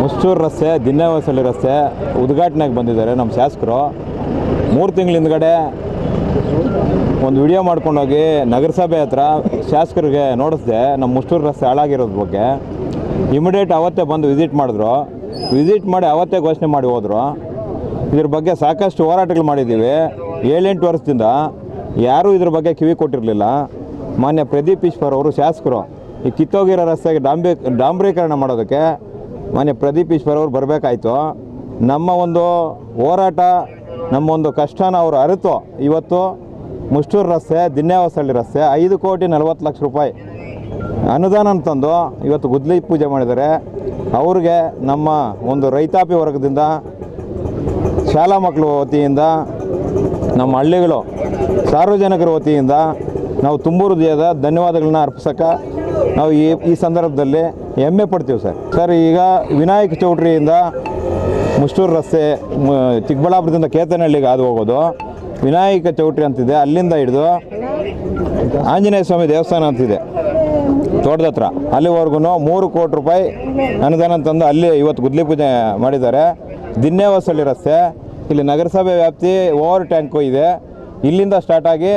ಮುಷ್ಟೂರು ರಸ್ತೆ ದಿನ್ನೇವಸಳ್ಳಿ ರಸ್ತೆ ಉದ್ಘಾಟನೆಗೆ ಬಂದಿದ್ದಾರೆ ನಮ್ಮ ಶಾಸಕರು. ಮೂರು ತಿಂಗಳ ಹಿಂದ್ಗಡೆ ಒಂದು ವಿಡಿಯೋ ಮಾಡ್ಕೊಂಡೋಗಿ ನಗರಸಭೆ ಹತ್ರ ಶಾಸಕರಿಗೆ ನೋಡಿಸ್ದೆ ನಮ್ಮ ಮುಷ್ಟೂರು ರಸ್ತೆ ಹಾಳಾಗಿರೋದ್ರ ಬಗ್ಗೆ. ಇಮಿಡಿಯೇಟ್ ಅವತ್ತೇ ಬಂದು ವಿಸಿಟ್ ಮಾಡಿದ್ರು. ವಿಸಿಟ್ ಮಾಡಿ ಅವತ್ತೇ ಘೋಷಣೆ ಮಾಡಿ ಹೋದರು. ಇದ್ರ ಬಗ್ಗೆ ಸಾಕಷ್ಟು ಹೋರಾಟಗಳು ಮಾಡಿದ್ದೀವಿ. ಏಳೆಂಟು ವರ್ಷದಿಂದ ಯಾರೂ ಇದ್ರ ಬಗ್ಗೆ ಕಿವಿ ಕೊಟ್ಟಿರಲಿಲ್ಲ. ಮಾನ್ಯ ಪ್ರದೀಪ್ ಈಶ್ವರ್ ಅವರು ಶಾಸಕರು ಈ ಕಿತ್ತೋಗಿರೋ ರಸ್ತೆಗೆ ಡಾಂಬೆ ಡಾಂಬ್ರೀಕರಣ ಮಾಡೋದಕ್ಕೆ ಮಾನ್ಯ ಪ್ರದೀಪ್ ಈಶ್ವರ್ ಅವರು ಬರಬೇಕಾಯ್ತು. ನಮ್ಮ ಒಂದು ಹೋರಾಟ, ನಮ್ಮ ಒಂದು ಕಷ್ಟನ ಅವರು ಅರಿತು. ಇವತ್ತು ಮುಷ್ಟೂರು ರಸ್ತೆ ದಿನ್ನೇವಸಳ್ಳಿ ರಸ್ತೆ, ಐದು ಕೋಟಿ ನಲವತ್ತು ಲಕ್ಷ ರೂಪಾಯಿ ಅನುದಾನ ತಂದು ಇವತ್ತು ಗುದ್ಲಿ ಪೂಜೆ ಮಾಡಿದ್ದಾರೆ. ಅವ್ರಿಗೆ ನಮ್ಮ ಒಂದು ರೈತಾಪಿ ವರ್ಗದಿಂದ, ಶಾಲಾ ಮಕ್ಕಳು ವತಿಯಿಂದ, ನಮ್ಮ ಹಳ್ಳಿಗಳು ಸಾರ್ವಜನಿಕರ ವತಿಯಿಂದ ನಾವು ತುಂಬೂರು ಹೃದಯದ ಧನ್ಯವಾದಗಳನ್ನ ಅರ್ಪಿಸೋಕೆ ನಾವು ಈ ಈ ಸಂದರ್ಭದಲ್ಲಿ ಹೆಮ್ಮೆ ಪಡ್ತೀವಿ ಸರ್. ಸರ್, ಈಗ ವಿನಾಯಕ ಚೌಟ್ರಿಯಿಂದ ಮುಷ್ಟೂರು ರಸ್ತೆ ಚಿಕ್ಕಬಳ್ಳಾಪುರದಿಂದ ಕೇತನಹಳ್ಳಿಗೆ ಹಾದು ಹೋಗೋದು. ವಿನಾಯಕ ಚೌಟ್ರಿ ಅಂತಿದೆ, ಅಲ್ಲಿಂದ ಹಿಡಿದು ಆಂಜನೇಯ ಸ್ವಾಮಿ ದೇವಸ್ಥಾನ ಅಂತಿದೆ. ತೋಟದ ಹತ್ರ. ಅಲ್ಲಿವರೆಗೂ ಮೂರು ಕೋಟಿ ರೂಪಾಯಿ ಅನುದಾನ ತಂದು ಅಲ್ಲಿ ಇವತ್ತು ಗುದ್ಲಿ ಪೂಜೆ ಮಾಡಿದ್ದಾರೆ. ದಿನ್ನೇವಸಳ್ಳಿ ರಸ್ತೆ, ಇಲ್ಲಿ ನಗರಸಭೆ ವ್ಯಾಪ್ತಿ ಓವರ್ ಟ್ಯಾಂಕು ಇದೆ. ಇಲ್ಲಿಂದ ಸ್ಟಾರ್ಟ್ ಆಗಿ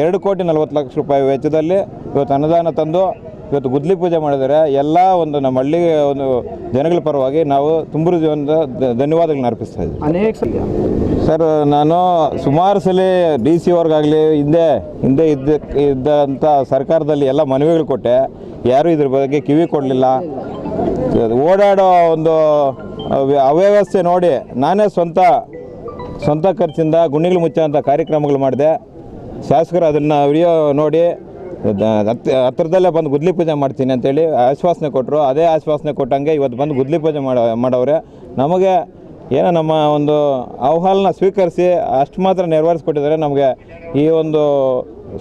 ಎರಡು ಕೋಟಿ ನಲವತ್ತು ಲಕ್ಷ ರೂಪಾಯಿ ವೆಚ್ಚದಲ್ಲಿ ಇವತ್ತು ಅನುದಾನ ತಂದು ಇವತ್ತು ಗುದ್ಲಿ ಪೂಜೆ ಮಾಡಿದರೆ ಎಲ್ಲ ಒಂದು ನಮ್ಮ ಹಳ್ಳಿಗೆ ಒಂದು ಜನಗಳ ಪರವಾಗಿ ನಾವು ತುಂಬ ಒಂದು ಧನ್ಯವಾದಗಳನ್ನ ಅರ್ಪಿಸ್ತಾ ಇದ್ದೀವಿ. ಅನೇಕ ಸರ್ ನಾನು ಸುಮಾರು ಸಲ ಡಿ ಸಿ ಅವ್ರಿಗಾಗಲಿ ಹಿಂದೆ ಹಿಂದೆ ಇದ್ದ ಇದ್ದಂಥ ಸರ್ಕಾರದಲ್ಲಿ ಎಲ್ಲ ಮನವಿಗಳು ಕೊಟ್ಟೆ. ಯಾರೂ ಇದ್ರ ಬಗ್ಗೆ ಕಿವಿ ಕೊಡಲಿಲ್ಲ. ಓಡಾಡೋ ಒಂದು ಅವ್ಯ- ಅವ್ಯವಸ್ಥೆ ನೋಡಿ ನಾನೇ ಸ್ವಂತ ಸ್ವಂತ ಖರ್ಚಿಂದ ಗುಣಿಗಳು ಮುಚ್ಚೋಂಥ ಕಾರ್ಯಕ್ರಮಗಳು ಮಾಡಿದೆ. ಶಾಸಕರು ಅದನ್ನು ವಿಡಿಯೋ ನೋಡಿ ಹತ್ರದಲ್ಲೇ ಬಂದು ಗುದ್ಲಿ ಪೂಜೆ ಮಾಡ್ತೀನಿ ಅಂತೇಳಿ ಆಶ್ವಾಸನೆ ಕೊಟ್ಟರು ಅದೇ ಆಶ್ವಾಸನೆ ಕೊಟ್ಟಂಗೆ ಇವತ್ತು ಬಂದು ಗುದ್ಲಿ ಪೂಜೆ ಮಾಡೋ ಮಾಡವ್ರೆ. ನಮಗೆ ಏನೋ ನಮ್ಮ ಒಂದು ಆಹ್ವಾನ ಸ್ವೀಕರಿಸಿ ಅಷ್ಟು ಮಾತ್ರ ನೆರವೇರಿಸ್ಕೊಟ್ಟಿದ್ದಾರೆ. ನಮಗೆ ಈ ಒಂದು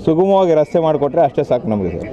ಸುಗಮವಾಗಿ ರಸ್ತೆ ಮಾಡಿಕೊಟ್ರೆ ಅಷ್ಟೇ ಸಾಕು ನಮಗೆ ಸರ್.